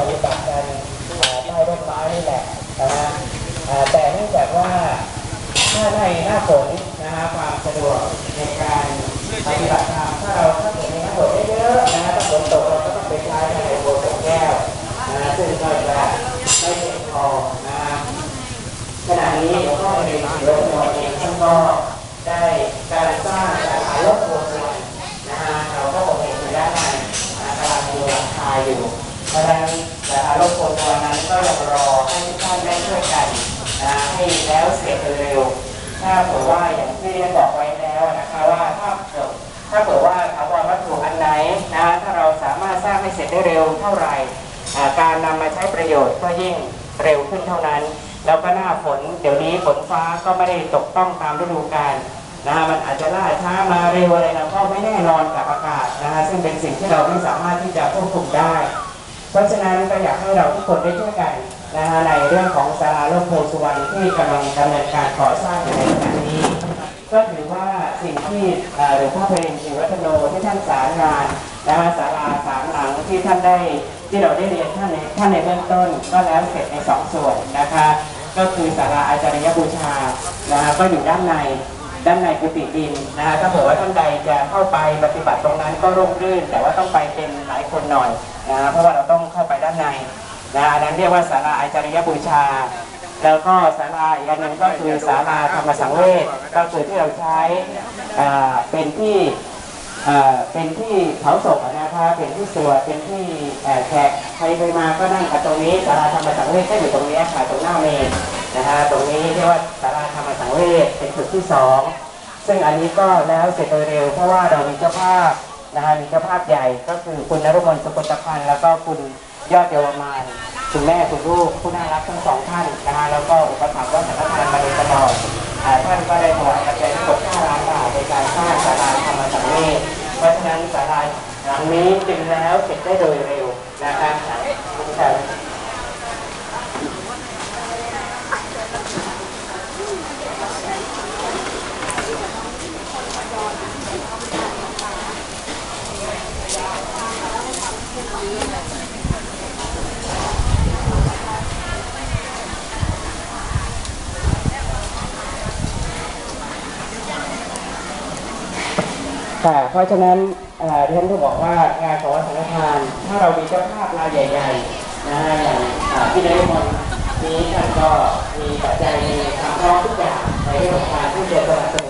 ปฏิบัติกันใต้ร่มไม้นี่แหละนะฮะแต่เนื่องจากว่าถ้าในหน้าฝนนะฮะความสะดวกในการปฏิบัติธรรมถ้าเราถ้าฝนในหน้าฝนเยอะๆนะฮะถ้าฝนตกเราก็ต้องไปใช้ในโบสถ์แก้วนะซึ่งก็จะไม่เพียงพอนะฮะขณะนี้เราก็มีรถนอนเองข้างนอก สาขาโลกโบราณนั้นก็ยังรอให้ทุกท่านได้ช่วยกันนะให้แล้วเสร็จเร็วถ้าเผื่อว่าอย่างที่เรียนบอกไว้แล้วนะคะว่าถ้าเกิดถ้าเผื่อว่าถาวรวัตถุอันไหนนะถ้าเราสามารถสร้างให้เสร็จได้เร็วเท่าไหร่การนำมาใช้ประโยชน์ก็ยิ่งเร็วขึ้นเท่านั้น แล้วก็หน้าฝนเดี๋ยวนี้ฝนฟ้าก็ไม่ได้ตกต้องตามฤดูกาลนะฮะมันอาจจะล่าช้ามาเร็วอะไรนะก็ไม่แน่นอนกับอากาศนะฮะซึ่งเป็นสิ่งที่เราไม่สามารถที่จะควบคุมได้ เพราะฉะนั้นก็อยากให้เราทุกคนได้ช่วยกันนะฮะในเรื่องของศาลาโลกโพสุวรรณที่กำลังดำเนินการก่อสร้างในขณะนี้ ก็ถือว่าสิ่งที่หลวงพ่อเพลงศิวัฒโนที่ท่านสารงานนะฮะศาลาสามหลังที่ท่านได้ที่เราได้เรียนท่านในท่านในเบื้องต้นก็แล้วเสร็จในสองส่วนนะคะ ก็คือศาลาอาจารยบูชานะฮะก็อยู่ด้านในด้านในกุฏิดินนะฮะถ้าเผื่อว่าท่านใดจะเข้าไปปฏิบัติตรงนั้นก็ร่มรื่น แต่ว่าต้องไปเป็น คนหน่อยนะเพราะว่าเราต้องเข้าไปด้านในนะอันนั้นเรียกว่าศาลาอาจารยบูชา แล้วก็ศาลาอีกอันหนึ่งก็คือศาลาธรรมสังเวชก็คือที่เราใช้เป็นที่เป็นที่เผาศพอะนะคะเป็นที่สวดเป็นที่แขกใครไปมาก็นั่งตรงนี้ศาลาธรรมสังเวชก็อยู่ตรงนี้ค่ะตรงหน้าเมนนะฮะตรงนี้เรียกว่าศาลาธรรมสังเวชเป็นจุดที่สองซึ่งอันนี้ก็แล้วเสร็จโดยเร็ว เพราะว่าเรามีเจ้าภาพ นะฮะมีเจ้าภาพใหญ่ก็คือคุณนรุมนสกุลตพันธ์แล้วก็คุณยอดเยาวมานคุณแม่คุณลูกผู้น่ารักทั้งสองท่านนะฮะแล้วก็อุปถัมภ์ว่าสังฆทานมาโดยตลอดท่านก็ได้ถวายปัจจัยทั้งหมด5ล้านบาทในการสร้างศาลาธรรมสังเวชเพราะฉะนั้นศาลาหลังนี้จึงแล้วเสร็จได้โดยเร็วนะครั ค่ะเพราะฉะนั้นเอ่ท่านก็บอกว่างานของวัดสังฆทาน ถ้าเรามีเจ้าภาพรายใหญ่ๆนะอย่างที่นายมนนี้ท่านก็มีปัจจัยมีความพร้อมทุกอย่างในเรื่องของการที่จะสนับสนุน